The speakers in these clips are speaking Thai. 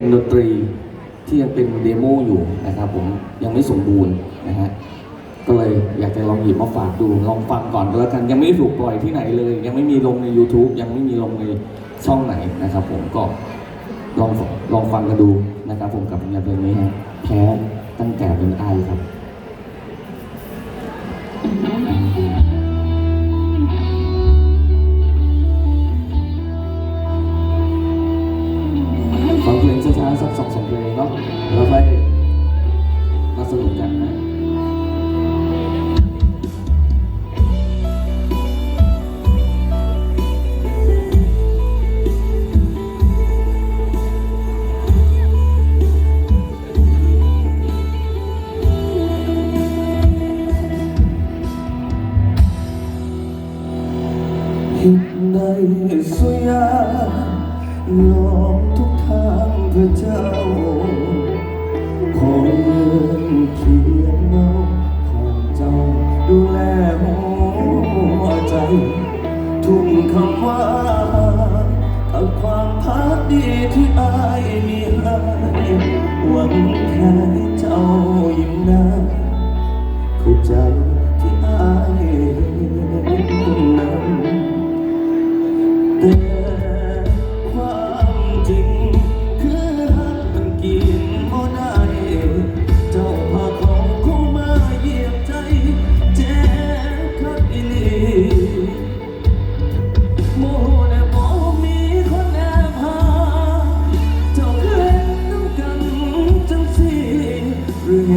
ดนตรีที่ยังเป็นเดโมอยู่นะครับผมยังไม่สมบูรณ์นะฮะก็เลยอยากจะลองหยิบมาฝากดูลองฟังก่อนก็แล้วกันยังไม่ถูกปล่อยที่ไหนเลย ยังไม่มีลงใน YouTube ยังไม่มีลงในช่องไหนนะครับ ผมก็ลองลองฟังกันดูนะครับ ผมกับงานเพลงนี้ฮะแพ้ตั้งแต่เป็นไอครับ สามเพลงเนาะแล้วค่อยมาสนุกกันนะหิดในสุยา ยอมทุกทางเพื่อเจ้า ขอเงินเขียนเงาของเจ้า ดูแลหัวใจ ทุ่มคำว่ากับความพักดีที่อายมีให้หวังแค่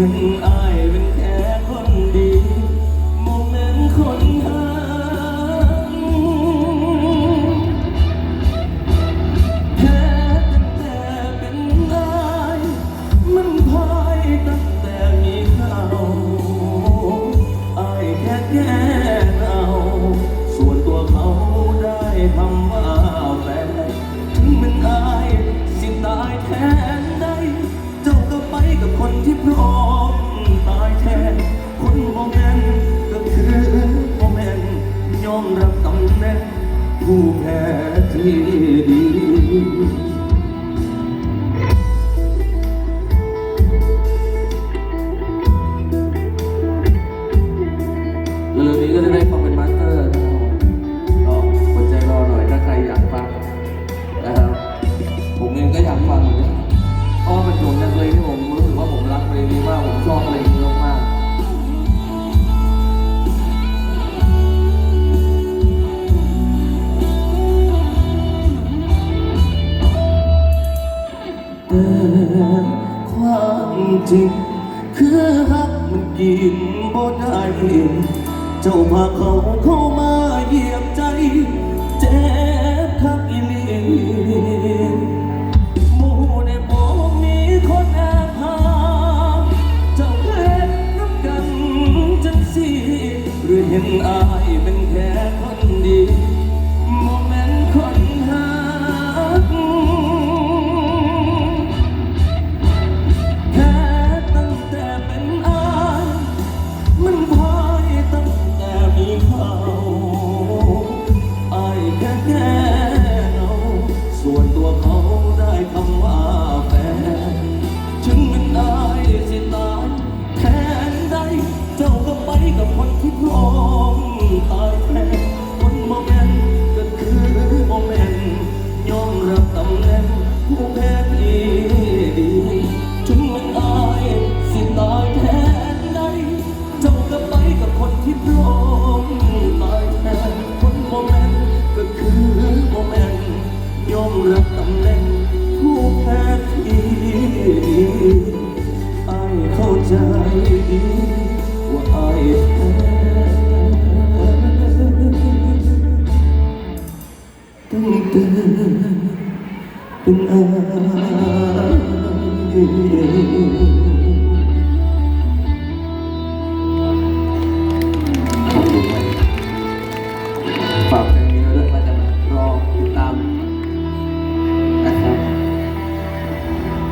อเห็นอายเป็นแค่คนดีโมเมนต์คนหาแค่ตั้งแต่เป็นนายมันพายตั้งแต่มีเขาอายแค่แก้ ผู้แพ้ที่ดีเร็วๆนี้ก็จะได้ฟังเป็นมาสเตอร์นะครับผมก็อดใจรอหน่อยถ้าใครอยากฟังนะครับผมเองก็อยากฟังเหมือนกันเพราะว่าเป็นผลงานเพลงที่ผมรู้สึกว่าผมรักเพลงนี้มากผมชอบเพลง จริง คือหักมันกินบ่ได้เจ้ามาเขาเขา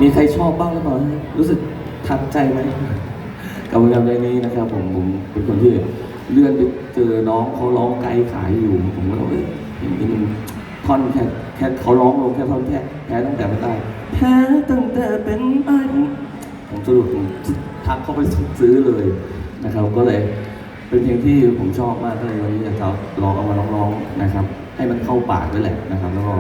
มีใครชอบบ้างหรือเปล่ารู้สึกทัดใจไหมกับผลงานเพลงนี้นะครับ ผมผมเป็นคนที่เลื่อนไปเจอน้องเขาร้องไกด์ขายอยู่ ผมก็เลยเอ้ยอย่างนี้มันท่อนแค่แค่เขาร้องลงแค่ท่อนแค่แพ้ตั้งแต่ไม่ได้แพ้ตั้งแต่เป็นไอ้ผมผมสรุปผมทักเข้าไปซื้อเลยนะครับ ก็เลยเป็นเพลงที่ผมชอบมากก็เลยวันนี้อยากจะลองเอามาร้องๆนะครับ ให้มันเข้าปากด้วยแหละนะครับแล้วก็